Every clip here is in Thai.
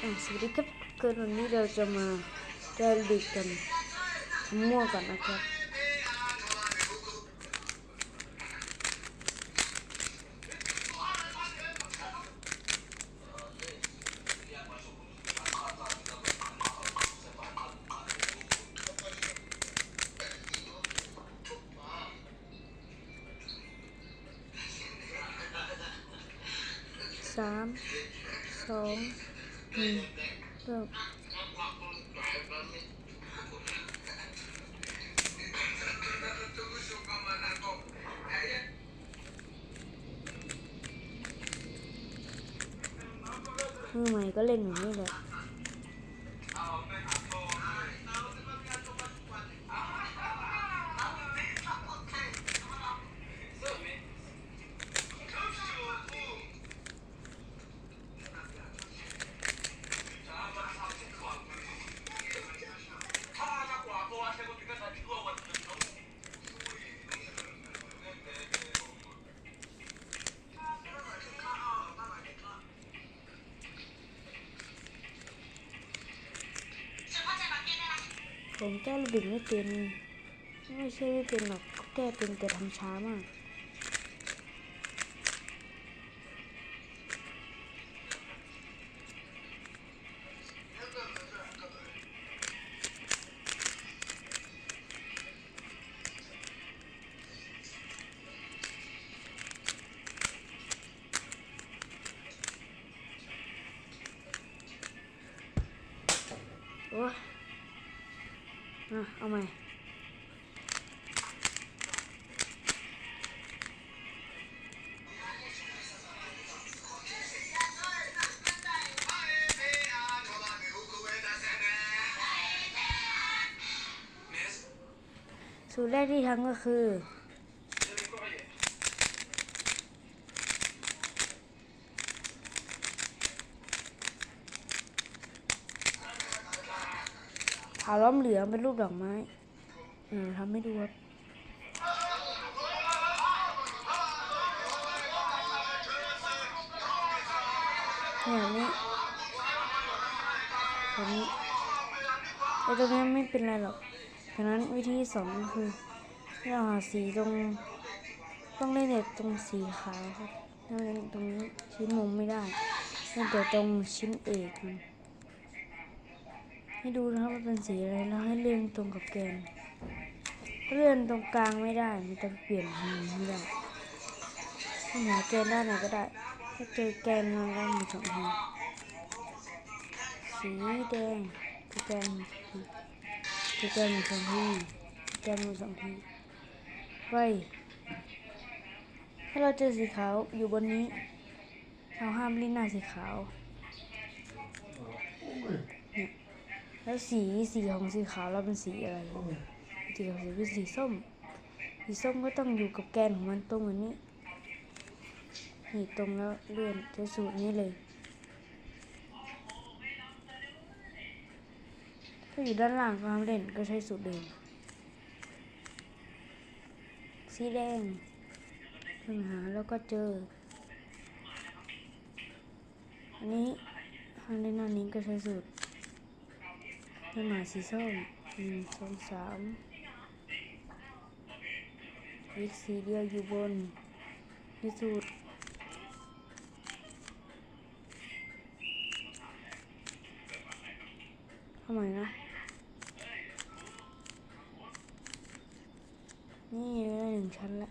สวัสดีครับเกิดวันนี้เราจะมาเดินดึกกันมั่วกันนะครับสามสอง ทำไมมือใหม่ก็เล่นอย่างนี้แหละ ผมแก้ระบิดไม่เป็น ไม่ใช่ไม่เป็นหรอกแก้เป็นแต่ทำช้ามากโอ้ อะเอาใหม่สูตรแรกที่ทำก็คือ ผาล้อมเหลืองเป็นรูปดอกไม้เออทำให้ดูครับอย่างนี้แบบนี้ไอ้ตรงนี้ไม่เป็นไรหรอกดังนั้นวิธีสองคือให้เราหาสีตรง ต้องเล่นแต่ตรงสีขาวครับถ้าเล่นตรงนี้ชิ้นมุมไม่ได้เล่นแต่ตรงชิ้นเอก ให้ดูนะครับว่าเป็นสีอะไรแล้วให้เลื่อนตรงกับแกนเลื่อนตรงกลางไม่ได้ มันจะเปลี่ยนมุมไม่ได้หาแกนด้านไหนก็ได้ ถ้าเจอแกนมาก็มีสองทีสีแดงคือแกนคือแกนมีสองทีแกนมีสองทีไว้ถ้าเราเจอสีขาวอยู่บนนี้เราห้ามเล่นหน้าสีขาว แล้วสีสีของสีขาวเราเป็นสีอะไรสีของสีเป็นสีส้ม สีส้มก็ต้องอยู่กับแกนของมันตรงอันนี้ นี่ตรงแล้วเลื่อนจะสูตรนี้เลย ถ้าอยู่ด้านล่างก็ห้ามเล่นก็ใช้สูตรเดิม สีแดงเพิ่งหาแล้วก็เจอ อันนี้ห้ามเล่นหน้านี้ก็ใช้สูตร ต้นไม้สีส้มหนึ่งสองสามอีกสีเดียวอยู่บนที่สุดทำไมนะ นี่ได้หนึ่งชั้นละ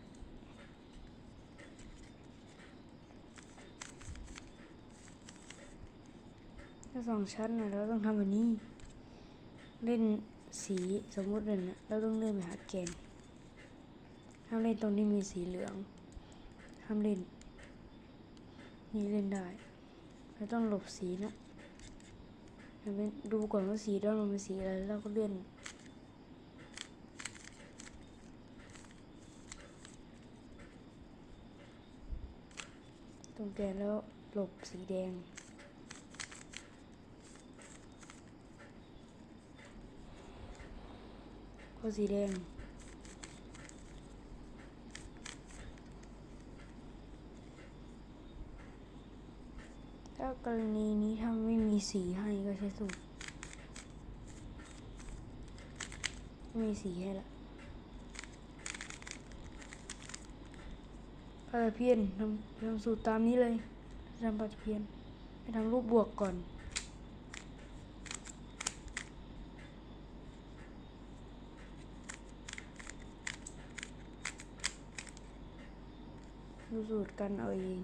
ถ้าสองชั้นนะเราต้องทำแบบนี้ เล่นสีสมมุติเลยนะเราต้องเลื่อนไปหาแกนห้ามเล่นตรงที่มีสีเหลืองห้ามเล่น นี่เล่นได้เราต้องหลบสีนะเราเป็นดูก่อนว่าสีด้านมันเป็นสีอะไรแล้วเราก็เลื่อนตรงแกนแล้วหลบสีแดง ก็สีแดง ถ้ากรณีนี้ถ้าไม่มีสีให้ก็ใช้สูตรไม่มีสีให้ละปลาตะเพียนทำทำสูตรตามนี้เลยทำปลาตะเพียนให้ทำรูปบวกก่อน ดูสูตรกันเอาเอง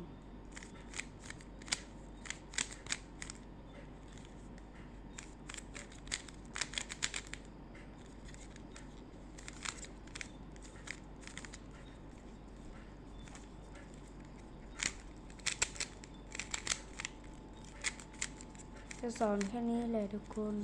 จะสอนแค่นี้แหละทุกคน